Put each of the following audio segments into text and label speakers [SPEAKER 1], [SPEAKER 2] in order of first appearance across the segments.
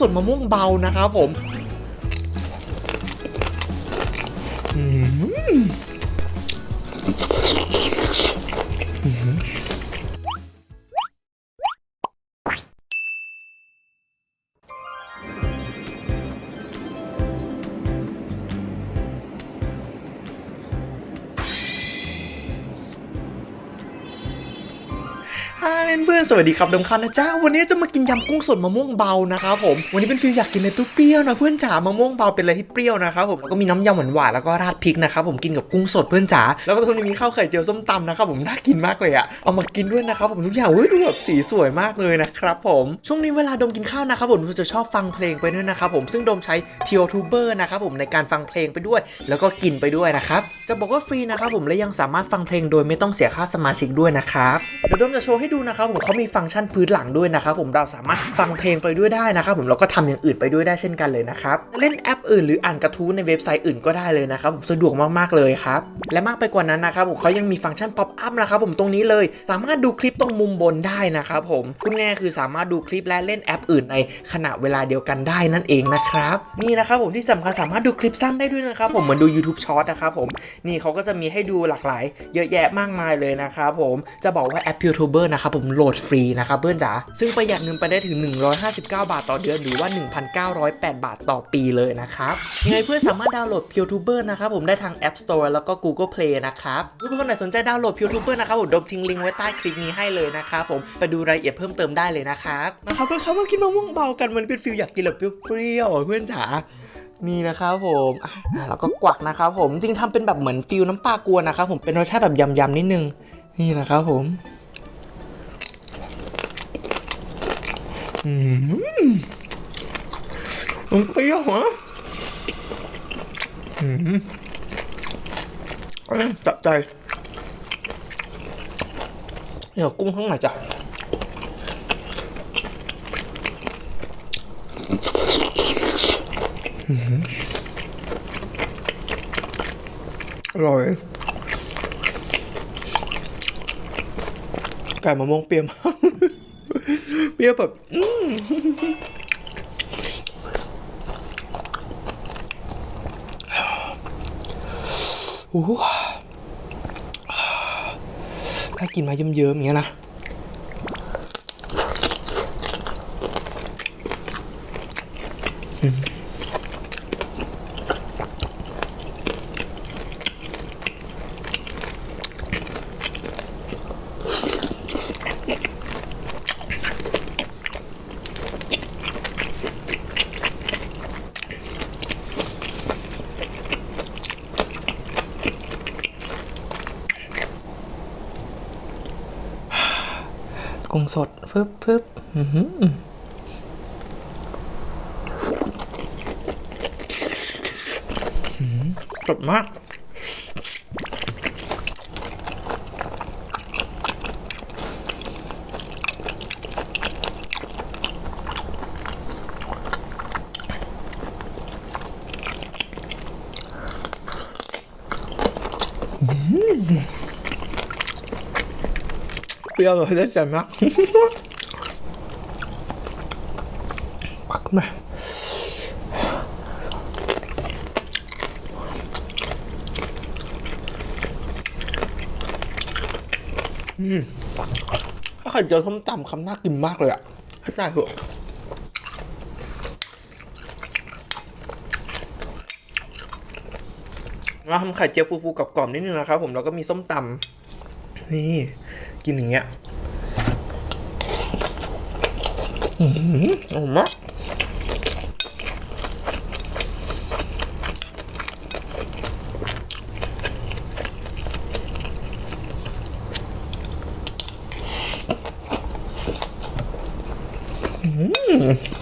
[SPEAKER 1] สดมะม่วงเบานะครับผม อืม ฮายเพื่อนสวัสดีครับดมคันนะจ๊ะวันนี้จะมากินยำกุ้งสดมะม่วงเบานะครับผมวันนี้เป็นฟิลอยากกินอะไรเปรี้ยวๆนะเพื่อนจ๋ามะม่วงเบาเป็นอะไรที่เปรี้ยวนะครับผมแล้วก็มีน้ำยำหวานๆแล้วก็ราดพริกนะครับผมกินกับกุ้งสดเพื่อนจ๋าแล้วก็ตรงนี้มีข้าวไข่เจียวส้มตำนะครับผมน่ากินมากเลยอะเอามากินด้วยนะครับผมทุกอย่างเฮ้ยดูแบบสีสวยมากเลยนะครับผมช่วงนี้เวลาดมกินข้าวนะครับผมผมจะชอบฟังเพลงไปด้วยนะครับผมซึ่งดมใช้ p u r e t u b e r นะครับผมในการฟังเพลงไปด้วย แล้วก็กินไปด้วยนะครับจะบอกว่าฟรีนะครับผมและยังสามารถฟังเพลงโดยไม่ต้องเสียค่าสมาชิกด้วยนะครับเดี๋ยวดมจะโชว์ให้ดูนะครับผมเขามีฟังก์ชันพื้นหลังด้วยนะครับผมเราสามารถฟังเพลงไปด้วยได้นะครับผมแล้วก็ทำอย่างอื่นไปด้วยได้เช่นกันเลยนะครับเล่นแอปอื่นหรืออ่านกระทู้ในเว็บไซต์อื่นก็ได้เลยนะครับผมสะดวกมากๆเลยครับและมากไปกว่านั้นนะครับผมเขายังมีฟังก์ชันป๊อปอัพนะครับผมตรงนี้เลย สามารถดูคลิปตรงมุมบนได้นะครับผมพูดง่คือสามารถดูคลิปและเล่นแอปอื่นในขณะเวลาเดียวกันได้นั่นเองนะครับนี่นะครับผมที่สำคัญสามารถดูคลิปสั้นได้ด้วยนะครับผมเหมือนดู YouTube Short นะครับผมนี่เขาก็จะมีให้ดูหลากหลาย เยอะแยะมากมายเลยนะครับผมจะบอกว่าแอป YouTuber นะครับครับผมโหลดฟรีนะครับเพื่อนจ๋าซึ่งประหยัดเงินไปได้ถึง 159 บาทต่อเดือนหรือว่า 1,908 บาทต่อปีเลยนะครับยังไงเพื่อนสามารถดาวน์โหลด YouTuber นะครับผมได้ทาง App Store แล้วก็ Google Play นะครับเพื่อนๆคนไหนสนใจดาวน์โหลด YouTuber นะครับผมดมทิ้งลิงก์ไว้ใต้คลิปนี้ให้เลยนะครับผมไปดูรายละเอียดเพิ่มเติมได้เลยนะครับนะครับเพื่อนครับมากินมะม่วงเบากันมันเป็นฟิลอยากกินแบบเปรี้ยวๆเพื่อนจ๋านี่นะครับผมแล้วก็กวักนะครับผมจริงๆทำเป็นแบบเหมือนฟิลน้ำปลากวนนะครับผมเป็นรสชาติแบบยำๆนิดนึง นี่นะครับผม มมันเปรี้ยวฮะอืมเอ้ยจับใจเดี๋ยวกุ้งข้างในจ้ะอร่อยไก่มะม่วงเปรี้ยวมาก เปรี้ยวแบบอืโอ้ถ้ากินมาเยิ้มๆอย่างเงี้ยนะอืม กุ้งสดฟึบฟึบอือหืออือหือสดมาก รี้ยวเลยได้ใจมากปักมาอืมถ้าใครเจอส้มตำคำน่ากินมากเลยอะให้ได้เหอะมาทำไข่เจียวฟูๆกับกรอบๆนิดนึงนะครับผมแล้วก็มีส้มตำนี่ กินอย่างเงี้ยอืมอร่อยมากอืม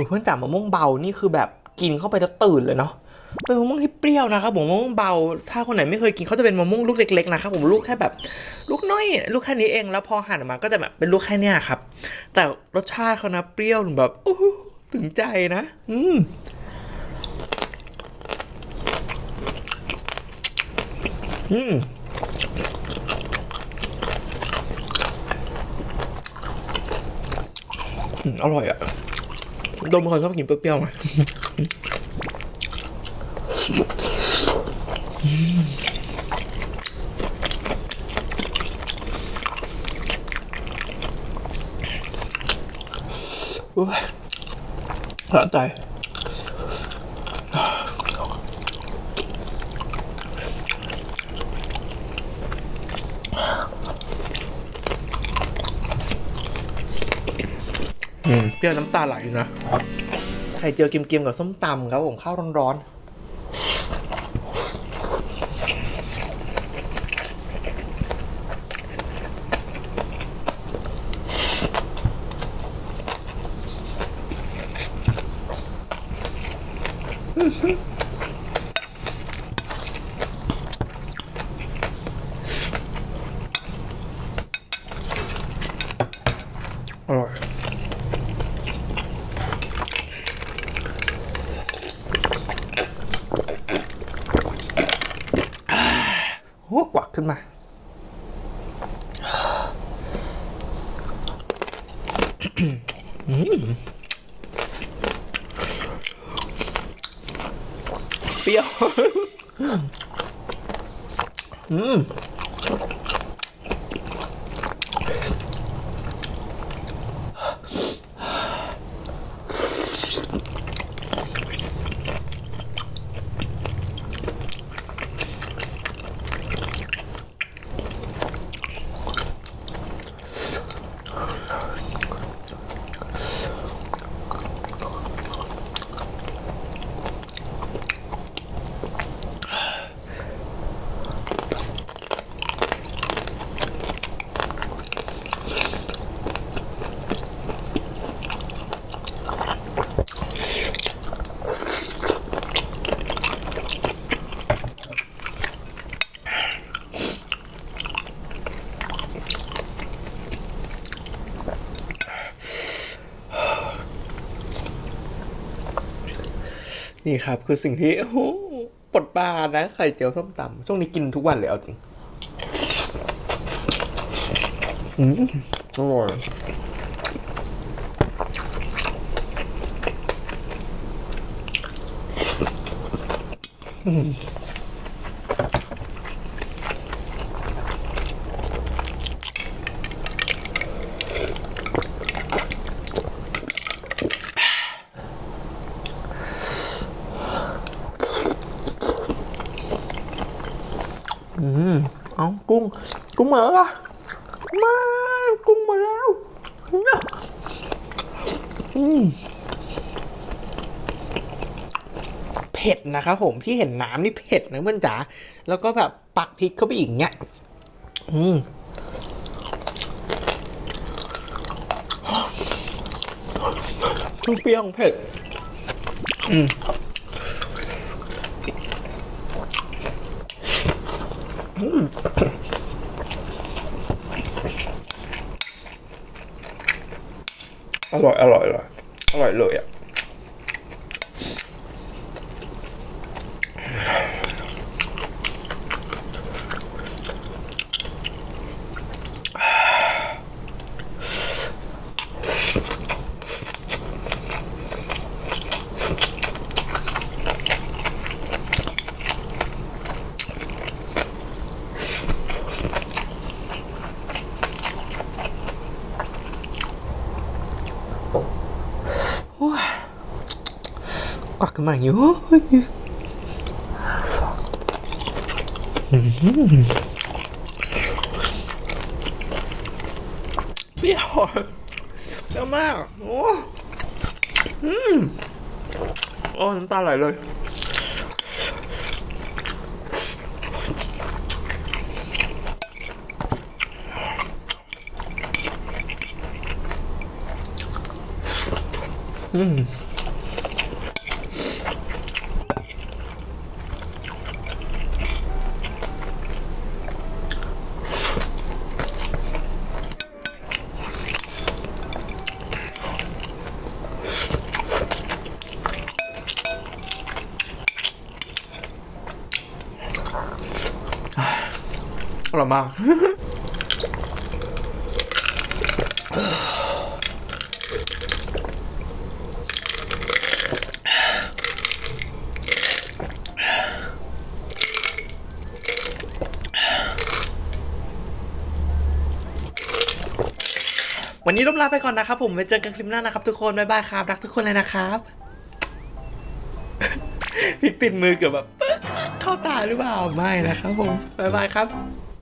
[SPEAKER 1] อ้ยเพื่อนจ๋ามะม่วงเบานี่คือแบบกินเข้าไปแล้วตื่นเลยเนาะเป็นมะม่วงที่เปรี้ยวนะครับผมมะม่วงเบา ถ้าคนไหนไม่เคยกินเขาจะเป็นมะม่วงลูกเล็กๆนะครับผมลูกแค่แบบ ลูกน้อย ลูกแค่นี้เองแล้วพอหั่นออกมาก็จะแบบเป็นลูกแค่เนี้ยครับ แต่รสชาติเขานะเปรี้ยวแบบโอ้ถึงใจนะ อืมอืมอร่อยอะ ดมเป็นคนชอบกินเปรี้ยวๆไงโอ้ยสะใจ อืมเปรี้ยวน้ำตาไหลอยู่นะ ไข่เจียวเกรียมๆกับส้มตำครับผมข้าวร้อนๆอร่อย โอ้กวัก ขึ้นมาอืมเปรี้ยว อืม นี่ครับ คือสิ่งที่โอ้โหปลดปลานะไข่เจียวส้มตำช่วงนี้กินทุกวันเลยเอาจริงอืมอร่อยอืม กุ้ง กุ้งมาแล้วมากุ้งมาแล้วเผ็ดนะครับผมที่เห็นน้ำนี่เผ็ดนะเพื่อนจ๋าแล้วก็แบบปักพริกเข้าไปอีกเนี้ยอืมเปรี้ยวเผ็ดอืม อร่อยอร่อยอร่อยอร่อยเลยอะ ขึ้นมาอย่างนี้โอ้ยเปรี้ยวเปรี้ยวมาก โอ้อืมโอ้น้ำตาไหลเลยอืม อร่อยมากวันนี้ลบลาไปก่อนนะครับผมไว้เจอกันคลิปหน้านะครับทุกคน บ๊ายบายครับ รักทุกคนเลยนะครับพริกติดมือเกือบแบบเข้าตาหรือเปล่า ไม่นะครับผม บ๊ายบายครับ